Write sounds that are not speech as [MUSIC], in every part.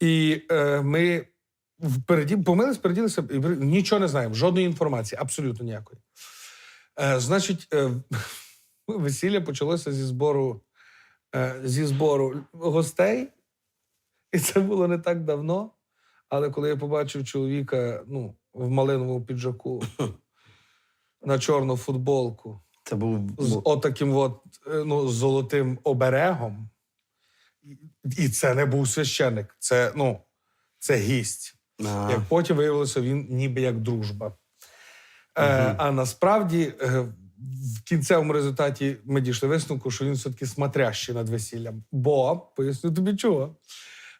І е, ми впереді, помились, переділися, і нічого не знаємо, жодної інформації, абсолютно ніякої. Е, значить, е, [LAUGHS] весілля почалося зі збору, е, зі збору гостей, і це було не так давно. Але коли я побачив чоловіка ну, в малиновому піджаку [CLEARS THROAT] на чорну футболку Це був з отаким от, е, ну, золотим оберегом, і- це не був священник, це, ну, це гість. А, Як потім виявилося, він ніби як дружба. Е, а насправді, е, в кінцевому результаті ми дійшли висновку, що він все-таки смотрящий над весіллям. Бо, поясню тобі чого.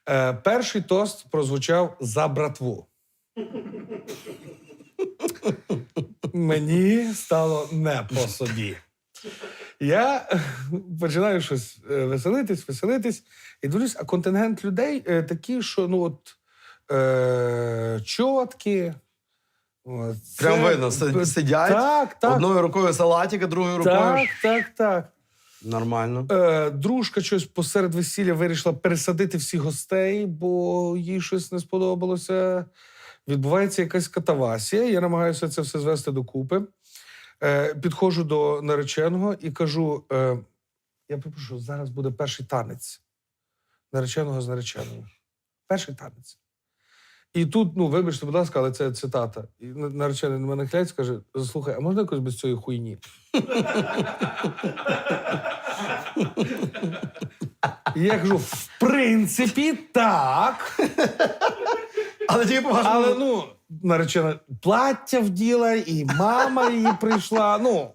Е, перший тост прозвучав за братву. Мені стало не по собі. Я [LAUGHS] починаю щось е, веселитись, веселитись, і дивлюсь, а контингент людей е, такі, що ну от е, чоткі. От, Прям видно, сидять, Так, так. Одною рукою салатика, другою рукою. Так, так, так. Нормально. Е, дружка щось посеред весілля вирішила пересадити всіх гостей, бо їй щось не сподобалося. Відбувається якась катавасія. Я намагаюся це все звести докупи. Е, підходжу до нареченого і кажу: е, я попрошу, зараз буде перший танець нареченого з нареченою. Перший танець. І тут, ну, вибачте, будь ласка, але це цитата. І наречений на мене хляць каже: слухай, а можна якось без цієї хуйні? Я кажу: в принципі, так. Але тільки поважно. Але ну, наречена плаття вділа, і мама її прийшла. Ну,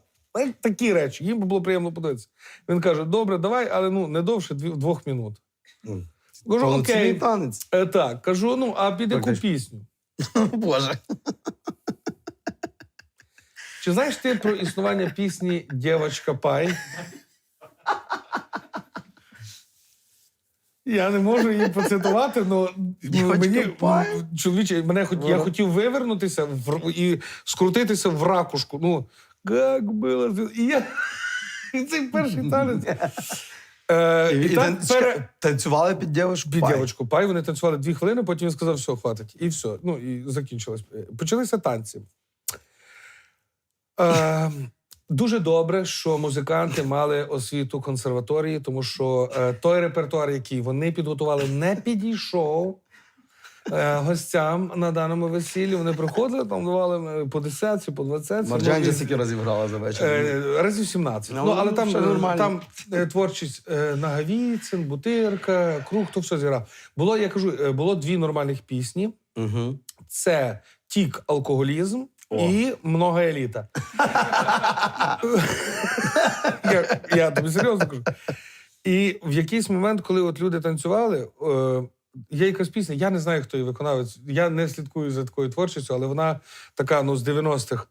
такі речі. Їм би було приємно подивитися. Він каже: добре, давай, але ну не довше дві- двох минут. Ну, Кажу, Повноцінний окей. танець. Е, так, кажу: ну, а під яку пісню? [LAUGHS] Боже. Чи знаєш ти про існування пісні Дєвочка Пай? Я не можу її поцитувати, але «Дівочка мені чоловіче, мене хоч я хотів вивернутися в, і скрутитися в ракушку. Ну, як було. І я [LAUGHS] і цей перший танець. Е, І, і там пере... танцювали під дівчинку. Під дівочку пай, вони танцювали дві хвилини, потім він сказав, все, хватить. І все. Ну, і закінчилось. Е, Почалися танці. Е, дуже добре, що музиканти мали освіту консерваторії, тому що е, той репертуар, який вони підготували, не підійшов е, гостям на даному весіллі. Вони приходили, там давали е, по десятці, по двадцятці. Марджанджа Ну, скільки разіграла за вечір. Е, Разів 17. Ну, Ну, але ну, там, все нормально. там е, творчість е, Нагавіцин, Бутирка, Круг, то все зіграв. Було, я кажу, е, було дві нормальних пісні: Угу. це тік, алкоголізм І много еліта. я, я тобі серйозно кажу. І в якийсь момент, коли от люди танцювали, е, є якась пісня, я не знаю, хто її виконавець. Я не слідкую за такою творчістю, але вона така, ну, з 90-х.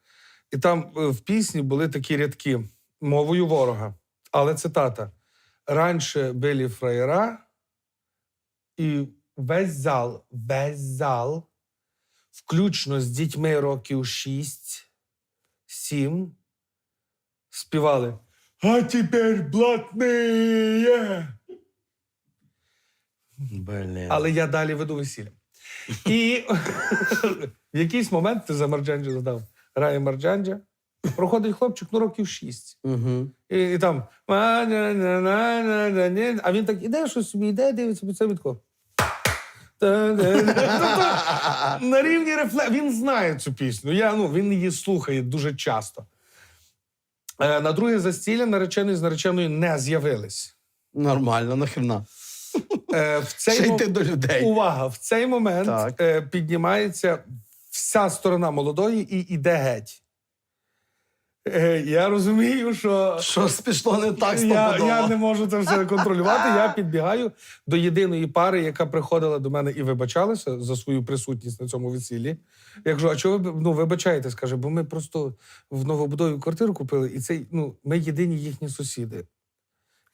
І там е, в пісні були такі рядки мовою ворога. Але цитата: раніше були фраєра, і весь зал, весь зал, включно з дітьми років 6-7, співали. А тепер блатные. Блін. Але я далі веду весілля. І [LAUGHS] в якийсь момент ти за Марджанджа задав. Грає Марджанджа. Проходить хлопчик, ну років шість. Угу. І, і там. А він так іде, щось собі йде, дивиться під себе тако. Тобто, На рівні рефле... Він знає цю пісню. Я, ну, він її слухає дуже часто. Е, На друге застілля наречений з нареченою не з'явились. Нормально, нахрена. Е, В цей Ще мом- йти до людей. Увага! В цей момент е, піднімається вся сторона молодої і іде геть. Е, я розумію, що Щось пішло не так я, я не можу це все контролювати. Я підбігаю до єдиної пари, яка приходила до мене і вибачалася за свою присутність на цьому весіллі. Я кажу, а чого ви ну, вибачаєтесь? Каже, бо ми просто в новобудові квартиру купили, і це ну, ми єдині їхні сусіди.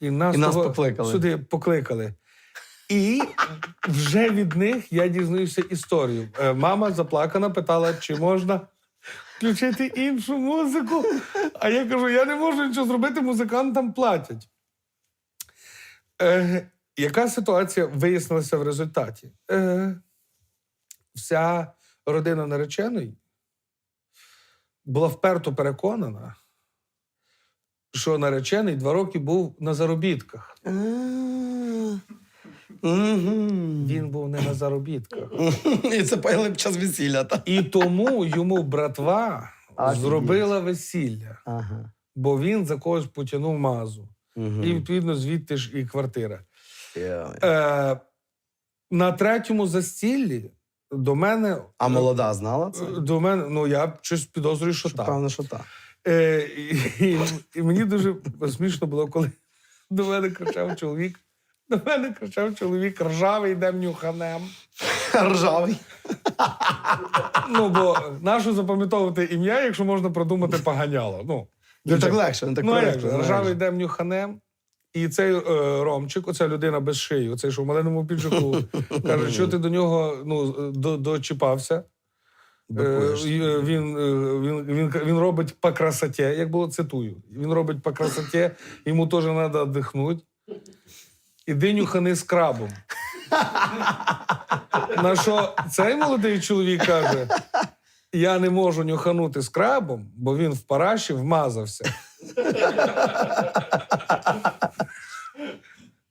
І нас, І нас покликали. сюди покликали. І вже від них я дізнаюся історію. Е, Мама заплакана, питала, чи можна включити іншу музику. А я кажу: я не можу нічого зробити, музикантам платять. Е, яка ситуація вияснилася в результаті? Е, вся родина нареченої була вперто переконана, що наречений два роки був на заробітках. Він був не на заробітках. [LAUGHS] І це під час весілля, так? І тому йому братва Офігеть. зробила весілля, Ага. бо він за когось потягнув мазу. І відповідно звідти ж і квартира. Е, на третьому застіллі до мене. А молода знала це? До мене, ну я щось підозрюю, що Що, так. Певно, що так. Е, і, і, і мені дуже смішно було, коли [LAUGHS] до мене кричав чоловік. До мене кричав чоловік ржавий йдем нюханем. Ржавий. Ну, бо нащо запам'ятовувати ім'я, якщо можна продумати поганяло. Ну, Не так легше, не так Ну, як же, ржавий йдем нюханем. І цей е, Ромчик, оця людина без шиї, оцей, що в маленькому піджаку, каже, що ти до нього ну, до, дочіпався. Е, е, він, е, він, він, він робить по красоті, як було цитую. Він робить по красоті, йому теж треба дихнути. Іди нюхани з крабом. На що цей молодий чоловік каже: я не можу нюханути з крабом, бо він в параші вмазався.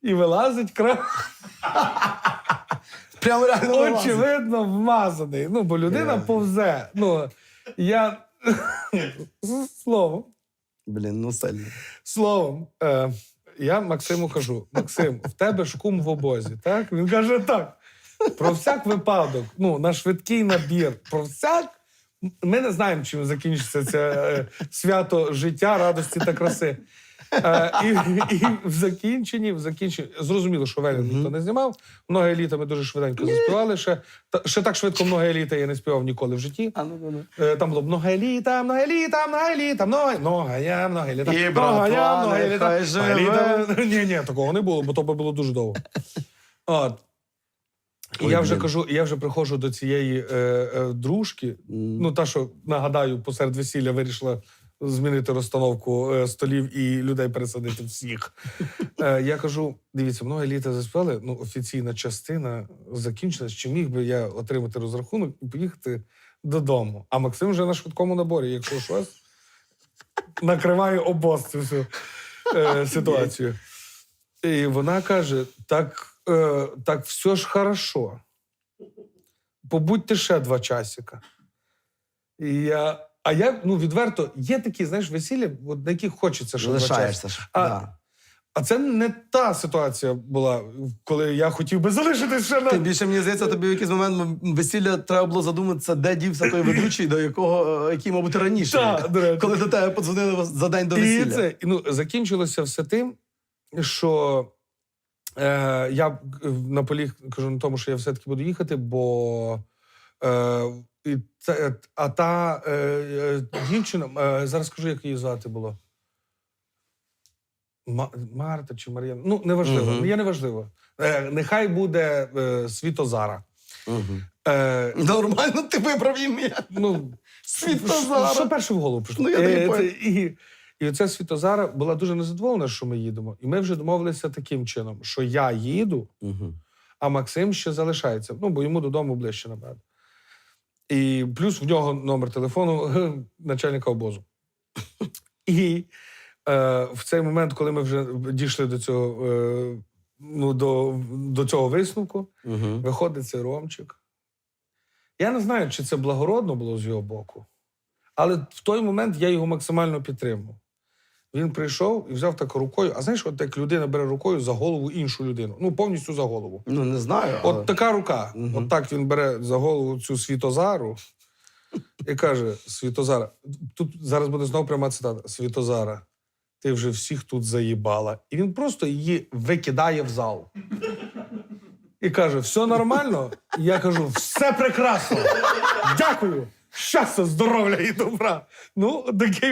І вилазить краб. Прямо реально. Очевидно, вмазаний. Ну, бо людина повзе. Ну, я. Словом, Блін, ну сильно. словом, е, я Максиму кажу: Максим, в тебе ж кум в обозі, так? Він каже: так. Про всяк випадок, ну, на швидкий набір, про всяк. Ми не знаємо, чим закінчиться це е, свято життя, радості та краси. Е, і, і в закінченні, в закінченні, зрозуміло, що Велін ніхто не знімав. Много літа ми дуже швиденько заспівали. Ще, та, ще так швидко много літа я не співав ніколи в житті. А ну, ну, ну. Е, Там було много літа, много літа, много літа, много, много я, много літа. І, много братва, нехай живе. Ні, ні, такого не було, бо то би було дуже довго. От. І Ой, я вже блін. кажу, я вже приходжу до цієї е, е, дружки, ну та, що нагадаю, посеред весілля вирішила змінити розстановку е, столів і людей пересадити всіх. Е, я кажу: дивіться, много літа заспівали, ну, офіційна частина закінчилась. Чи міг би я отримати розрахунок і поїхати додому? А Максим вже на швидкому наборі, якщо щось, накриває обоз цю всю е, ситуацію. І вона каже: так, е, так все ж хорошо. Побудьте ще два часика. І я, а я, ну, відверто, є такі, знаєш, весілля, от, на яких хочеться часика. Лишаєшся ж. А- да. А це не та ситуація була, коли я хотів би [LAUGHS] залишитись ще на. Тим більше, мені здається, тобі в якийсь момент весілля треба було задуматися, де дівся той ведучий, до якого, е, який, мабуть, раніше. Та, до речі. Коли до тебе подзвонили за день до І це і, ну, закінчилося все тим, що е, я наполіг кажу на тому, що я все-таки буду їхати, бо е, і це, а та е, е, дівчина, е, зараз скажу, як її звати було. Марта чи Мар'яна. Ну, неважливо. Мгм. Я неважливо. Е, нехай буде е, Світозара. Мгм. Е, [LAUGHS] Нормально ти вибрав ім'я. ну, Світозара. Що перше в голову прийшло? Ну, я Е, це- і, і оця Світозара була дуже незадоволена, що ми їдемо. І ми вже домовилися таким чином, що я їду, Мгм. а Максим ще залишається. Ну, бо йому додому ближче набагато. І плюс в нього номер телефону [LAUGHS] начальника обозу. [LAUGHS] І е, в цей момент, коли ми вже дійшли до цього, е, ну, до, до цього висновку, угу. Виходить цей Ромчик. Я не знаю, чи це благородно було з його боку, але в той момент я його максимально підтримав. Він прийшов і взяв так рукою. А знаєш, от як людина бере рукою за голову іншу людину. Ну, повністю за голову. Ну, не знаю. але- От така рука. Мгм. От так він бере за голову цю Світозару і каже: Світозара, тут зараз буде знову пряма цитата: Світозара, ти вже всіх тут заїбала. І він просто її викидає в зал. І каже: все нормально? Я кажу, все прекрасно. Дякую. Щастя, здоров'я і добра. Ну, такий